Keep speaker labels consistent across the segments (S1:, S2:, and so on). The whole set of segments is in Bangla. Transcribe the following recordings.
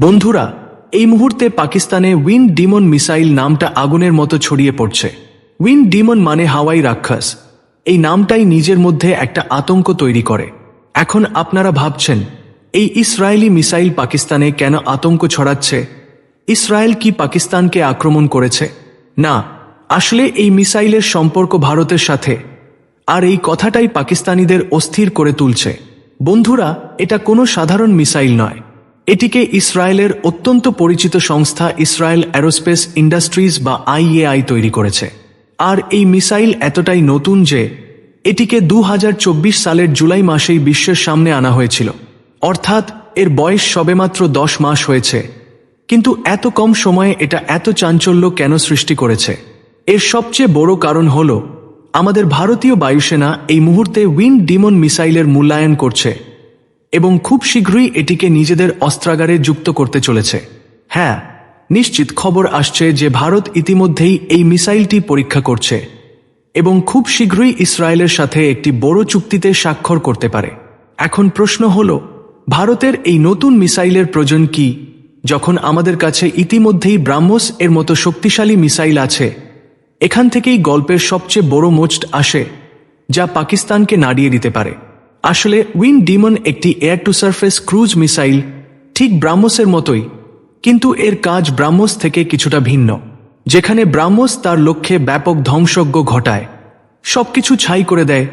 S1: বন্ধুরা, এই মুহূর্তে পাকিস্তানে উইন্ড ডিমন মিসাইল নামটা আগুনের মতো ছড়িয়ে পড়ছে। উইন্ড ডিমন মানে হাওয়াই রাক্ষস। এই নামটাই নিজের মধ্যে একটা আতঙ্ক তৈরি করে। এখন আপনারা ভাবছেন, এই ইসরায়েলি মিসাইল পাকিস্তানে কেন আতঙ্ক ছড়াচ্ছে? ইসরায়েল কি পাকিস্তানকে আক্রমণ করেছে? না, আসলে এই মিসাইলের সম্পর্ক ভারতের সাথে। আর এই কথাটাই পাকিস্তানিদের অস্থির করে তুলছে। বন্ধুরা, এটা কোনো সাধারণ মিসাইল নয়। এটিকে ইসরায়েলের অত্যন্ত পরিচিত সংস্থা ইসরায়েল অ্যারোস্পেস ইন্ডাস্ট্রিজ বা আইএআই তৈরি করেছে। আর এই মিসাইল এতটাই নতুন যে এটিকে দু হাজার চব্বিশ সালের জুলাই মাসেই বিশ্বের সামনে আনা হয়েছিল। অর্থাৎ এর বয়স সবেমাত্র দশ মাস হয়েছে। কিন্তু এত কম সময়ে এটা এত চাঞ্চল্য কেন সৃষ্টি করেছে? এর সবচেয়ে বড় কারণ হল, আমাদের ভারতীয় বায়ুসেনা এই মুহূর্তে উইন্ড ডিমন মিসাইলের মূল্যায়ন করছে। এবং খুব শীঘ্রই এটিকে নিজেদের অস্ত্রাগারে যুক্ত করতে চলেছে। হ্যাঁ নিশ্চিত খবর আসছে যে ভারত ইতিমধ্যেই এই মিসাইলটি পরীক্ষা করছে এবং খুব শীঘ্রই ইসরায়েলের সাথে একটি বড় চুক্তিতে স্বাক্ষর করতে পারে। এখন প্রশ্ন হল, ভারতের এই নতুন মিসাইলের প্রয়োজন কি? যখন আমাদের কাছে ইতিমধ্যেই ব্রাহ্মস এর মতো শক্তিশালী মিসাইল আছে, এখান থেকেই গল্পের সবচেয়ে বড় মোস্ট আসে, যা পাকিস্তানকে নাড়িয়ে দিতে পারে। আসলে উইন ডিমন একটি air to surface cruise missile ঠিক ব্রাহ্মসের মতোই, কিন্তু এর কাজ ব্রাহ্মস থেকে কিছুটা ভিন্ন, যেখানে ব্রাহ্মস তার লক্ষ্যে ব্যাপক ধ্বংসজ্ঞ ঘটায়, সবকিছু ছাই করে দেয়,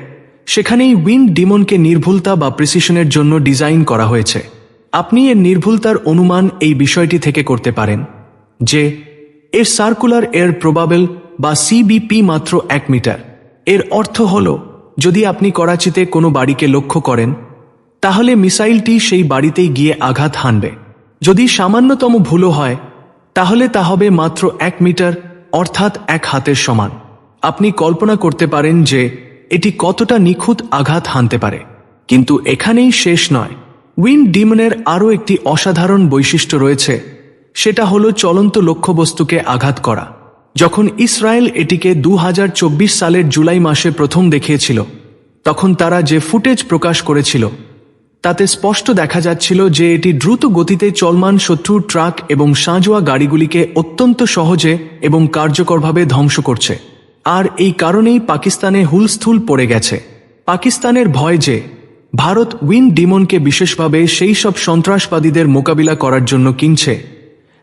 S1: সেখানেই উইন্ড ডিমনকে নির্ভুলতা বা প্রিসিশনের জন্য ডিজাইন করা হয়েছে। আপনি এর নির্ভুলতার অনুমান এই বিষয়টি থেকে করতে পারেন, যে এর সার্কুলার এয়ার প্রবাবেল বা সিবিপি মাত্র এক মিটার। এর অর্থ হল যদি আপনি করাচিতে কোনো বাড়িকে লক্ষ্য করেন, তাহলে মিসাইলটি সেই বাড়িতেই গিয়ে আঘাত হানবে। যদি সামান্যতম ভুলও হয়, তাহলে তা হবে মাত্র এক মিটার, অর্থাৎ এক হাতের সমান। আপনি কল্পনা করতে পারেন যে এটি কতটা নিখুঁত আঘাত হানতে পারে। কিন্তু এখানেই শেষ নয়। উইন্ড ডিমনের আরও একটি অসাধারণ বৈশিষ্ট্য রয়েছে, সেটা হলো চলন্ত লক্ষ্যবস্তুকে আঘাত করা। যখন ইসরায়েল এটিকে দু হাজার চব্বিশ সালের জুলাই মাসে প্রথম দেখিয়েছিল, তখন তারা যে ফুটেজ প্রকাশ করেছিল, তাতে স্পষ্ট দেখা যাচ্ছিল যে এটি দ্রুত গতিতে চলমান শত্রুর ট্রাক এবং সাঁজোয়া গাড়িগুলিকে অত্যন্ত সহজে এবং কার্যকরভাবে ধ্বংস করছে। আর এই কারণেই পাকিস্তানে হুলস্থুল পড়ে গেছে। পাকিস্তানের ভয় যে, ভারত উইন ডিমনকে বিশেষভাবে সেই সব সন্ত্রাসবাদীদের মোকাবিলা করার জন্য কিনছে,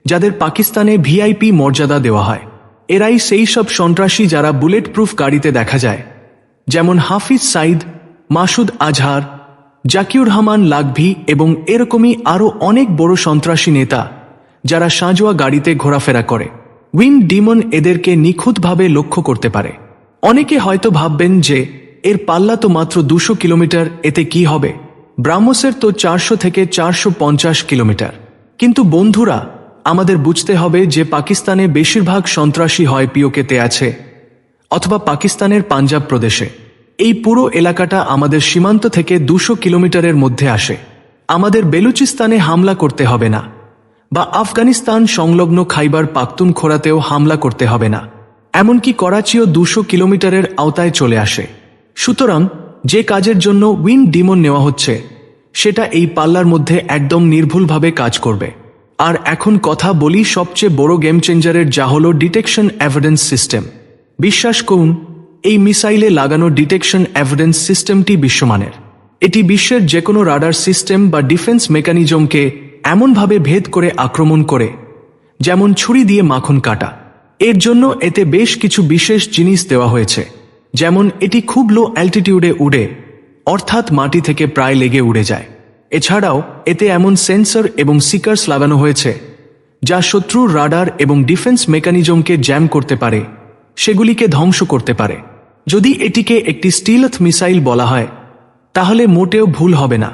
S1: যাদের পাকিস্তানে ভিআইপি মর্যাদা দেওয়া হয়। এরাই সেই সব সন্ত্রাসী যারা বুলেট প্রুফ গাড়িতে দেখা যায়। যেমন হাফিজ সাইদ, মাসুদ আজহার, জাকিউর রহমান লাকভি এবং এরকমই আরও অনেক বড় সন্ত্রাসী নেতা যারা সাঁজোয়া গাড়িতে ঘোরাফেরা করে। উইন ডিমন এদেরকে নিখুঁতভাবে লক্ষ্য করতে পারে। অনেকে হয়তো ভাববেন যে, এর পাল্লা তো মাত্র দুশো কিলোমিটার, এতে কি হবে? ব্রাহ্মসের তো চারশো থেকে চারশো পঞ্চাশ কিলোমিটার। কিন্তু বন্ধুরা আমাদের বুঝতে হবে যে পাকিস্তানে বেশিরভাগ সন্ত্রাসী হয় পিওকেতে আছে, অথবা পাকিস্তানের পাঞ্জাব প্রদেশে। এই পুরো এলাকাটা আমাদের সীমান্ত থেকে দুশো কিলোমিটারের মধ্যে আসে। আমাদের বেলুচিস্তানে হামলা করতে হবে না, বা আফগানিস্তান সংলগ্ন খাইবার পাখতুন খোরাতেও হামলা করতে হবে না। এমনকি করাচিও দুশো কিলোমিটারের আওতায় চলে আসে। সুতরাং, যে কাজের জন্য উইন ডিমন নেওয়া হচ্ছে, সেটা এই পাল্লার মধ্যে একদম নির্ভুলভাবে কাজ করবে। আর এখন কথা বলি সবচেয়ে বড় গেম চেঞ্জারের যা হল ডিটেকশন এভিডেন্স সিস্টেম বিশ্বাস করুন, এই মিসাইলে লাগানো ডিটেকশন এভিডেন্স সিস্টেমটি বিশ্বমানের। এটি বিশ্বের যে কোনো রাডার সিস্টেম বা ডিফেন্স মেকানিজমকে এমনভাবে ভেদ করে আক্রমণ করে, যেমন ছুরি দিয়ে মাখন কাটা। এর জন্য এতে বেশ কিছু বিশেষ জিনিস দেওয়া হয়েছে, যেমন এটি খুব লো অ্যালটিটিউডে উড়ে, অর্থাৎ মাটি থেকে প্রায় লেগে উড়ে যায়। এছাড়াও, এতে এমন সেন্সর এবং সিকার্স লাগানো হয়েছে, যা শত্রুর রাডার এবং ডিফেন্স মেকানিজমকে জ্যাম করতে পারে, সেগুলিকে ধ্বংস করতে পারে। যদি এটিকে একটি স্টিলথ মিসাইল বলা হয়, তাহলে মোটেও ভুল হবে না।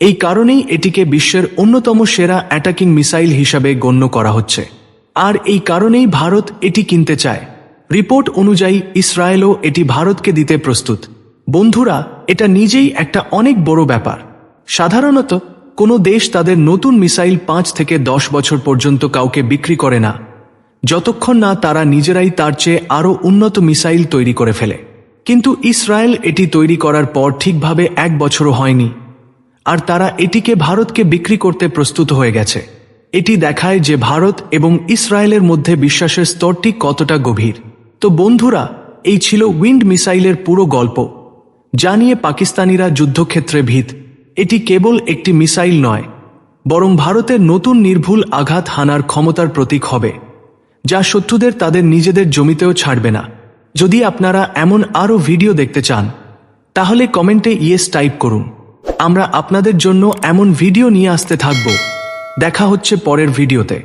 S1: এই কারণেই এটিকে বিশ্বের অন্যতম সেরা অ্যাটাকিং মিসাইল হিসাবে গণ্য করা হচ্ছে। আর এই কারণেই ভারত এটি কিনতে চায়। রিপোর্ট অনুযায়ী, ইসরায়েলও এটি ভারতকে দিতে প্রস্তুত। বন্ধুরা, এটা নিজেই একটা অনেক বড় ব্যাপার। সাধারণত, কোনো দেশ তাদের নতুন মিসাইল পাঁচ থেকে দশ বছর পর্যন্ত কাউকে বিক্রি করে না, যতক্ষণ না তারা নিজেরাই তার চেয়ে আরও উন্নত মিসাইল তৈরি করে ফেলে। কিন্তু ইসরায়েল এটি তৈরি করার পর ঠিকভাবে এক বছরও হয়নি, আর তারা এটিকে ভারতকে বিক্রি করতে প্রস্তুত হয়ে গেছে। এটি দেখায় যে ভারত এবং ইসরায়েলের মধ্যে বিশ্বাসের স্তরটি কতটা গভীর। তো বন্ধুরা, এই ছিল উইন্ড মিসাইলের পুরো গল্প। যা নিয়ে পাকিস্তানিরা যুদ্ধক্ষেত্রে ভিত। এটি কেবল একটি মিসাইল নয়, বরং ভারতের নতুন নির্ভুল আঘাত হানার ক্ষমতার প্রতীক হবে, যা শত্রুদের তাদের নিজেদের জমিতেও ছাড়বে না। যদি আপনারা এমন আরও ভিডিও দেখতে চান, তাহলে কমেন্টে ইয়েস টাইপ করুন। আমরা আপনাদের জন্য এমন ভিডিও নিয়ে আসতে থাকব। দেখা হচ্ছে পরের ভিডিওতে।